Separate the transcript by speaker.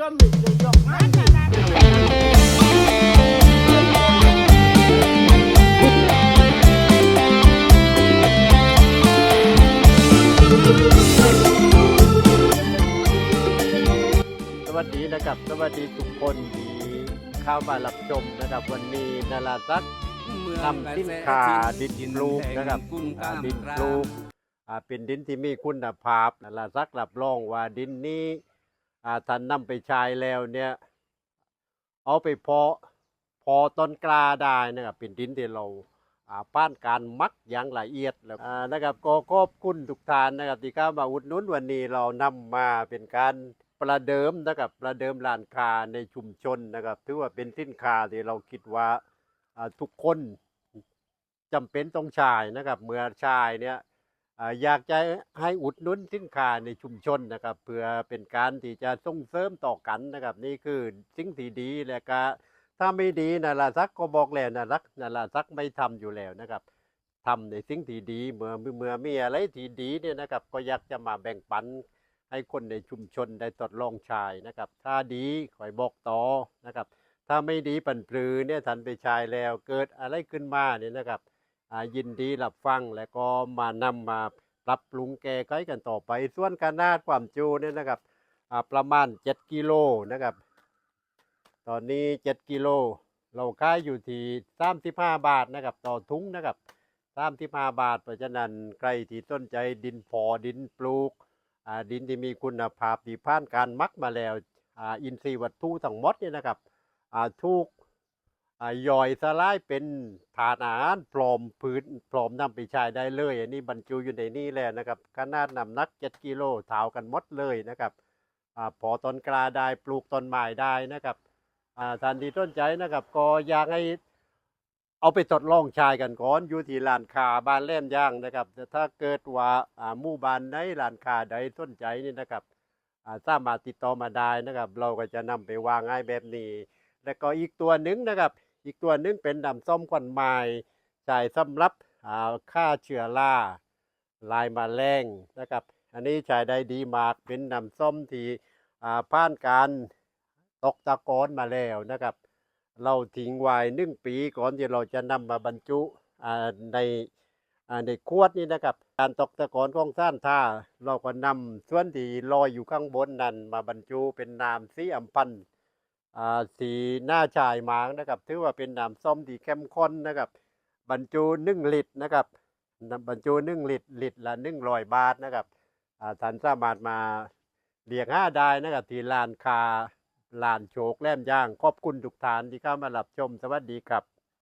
Speaker 1: ก็มีจะยกให้สวัสดีนะครับสวัสดีทุกคนที่เข้ามารับชมนะครับวันนี้นาราซักนำสินค้าดินปลูกนะครับดินปลูกเป็นดินที่มีคุณภาพนั่นละสักรับรองว่าดินนี้ อ่าท่านนำไปใช้แล้วเนี่ย เอาไปเพาะพอต้นกล้าได้นะครับเป็นดินที่เราอ่าป้านการมักอย่างละเอียดแล้วอ่านะครับก็ขอบคุณทุกท่านนะครับที่เข้ามาอุดหนุนวันนี้เรานำมาเป็นการประเดิมนะครับประเดิมร้านคาในชุมชนนะครับถือว่าเป็นสินค้าที่เราคิดว่าอ่าทุกคนจำเป็นต้องใช้นะครับเมื่อใช้เนี่ย อยากจะให้อุดหนุนสินค้าในชุมชนนะครับ เพื่อเป็นการที่จะส่งเสริมต่อกันนะครับ นี่คือสิ่งที่ดีและก็ถ้าไม่ดีนาราซักก็บอกแล้วนารักนาราซักไม่ทำอยู่แล้วนะครับทำในสิ่งที่ดีเมื่อเมื่อมีอะไรที่ดีเนี่ยนะครับ ก็อยากจะมาแบ่งปันให้คนในชุมชนได้ทดลองใช้นะครับ ถ้าดีคอยบอกต่อนะครับ ถ้าไม่ดีปันปลือเนี่ยทันไปใช้แล้วเกิดอะไรขึ้นมาเนี่ยนะครับ ยินดีรับฟังและก็มานำมาปรับปรุงแก้ไขกันต่อไป ส่วนขนาดความจูเนี่ยนะครับประมาณ 7 กิโลนะครับ ตอนนี้ 7 กิโล เราขายอยู่ที่35 บาทนะครับต่อถุงนะครับ35 บาท เพราะฉะนั้นใครที่สนใจดินพอดินปลูกดินที่มีคุณภาพที่ผ่านการมักมาแล้วอินทรีย์วัตถุทั้งหมดเนี่ยนะครับทุก ย่อยสลายเป็นฐานอาหารพร้อมพื้นพร้อมนำไปใช้ได้เลย อันนี้บรรจุอยู่ในนี้แล้วนะครับ ขนาดน้ำหนัก 7 กิโลเท่ากันหมดเลยนะครับอพอต้นกล้าได้ปลูกต้นไม้ได้นะครับท่านที่ต้นใจนะครับ ก็อยากให้เอาไปทดลองใช้กันก่อนอยู่ที่ร้านคาบ้านแหลมย่างนะครับแต่ถ้าเกิดว่าหมู่บ้านไหนร้านคาใดสนใจนี่นะครับอ่าสามารถติดต่อมาได้นะครับ เราก็จะนำไปวางให้แบบนี้ แล้วก็อีกตัวหนึ่งนะครับ อีกตัวหนึงเป็นดำส้มควันไม้ใช้สำหรับอ่าฆ่าเชื้อราลายมาแรงนะครับ อันนี้ใช้ได้ดีมากเป็นน้ำส้มที่ผ่านการตกตะกอนมาแล้วนะครับ เราทิ้งไว้หนึ่งปีก่อนที่เราจะนำมาบรรจุในในขวดนี้นะครับ การตกตะกอนของซ่านท่า เราก็นำส่วนที่ลอยอยู่ข้างบนนั้นมาบรรจุเป็นน้ำสีอัมพันธ์ สีหน้าชายหมางนะครับ ถือว่าเป็นน้ำส้มที่เข้มข้นนะครับ บรรจุหนึ่งลิตรนะครับบรรจุหนึ่งลิตรลิตรละหนึ่งร้อยบาทนะครับอ่าท่านสามารถมาเรียกห้าได้นะครับที่ลานคาลานโชกแล่มย่างขอบคุณทุกท่านที่เข้ามารับชมสวัสดีครับ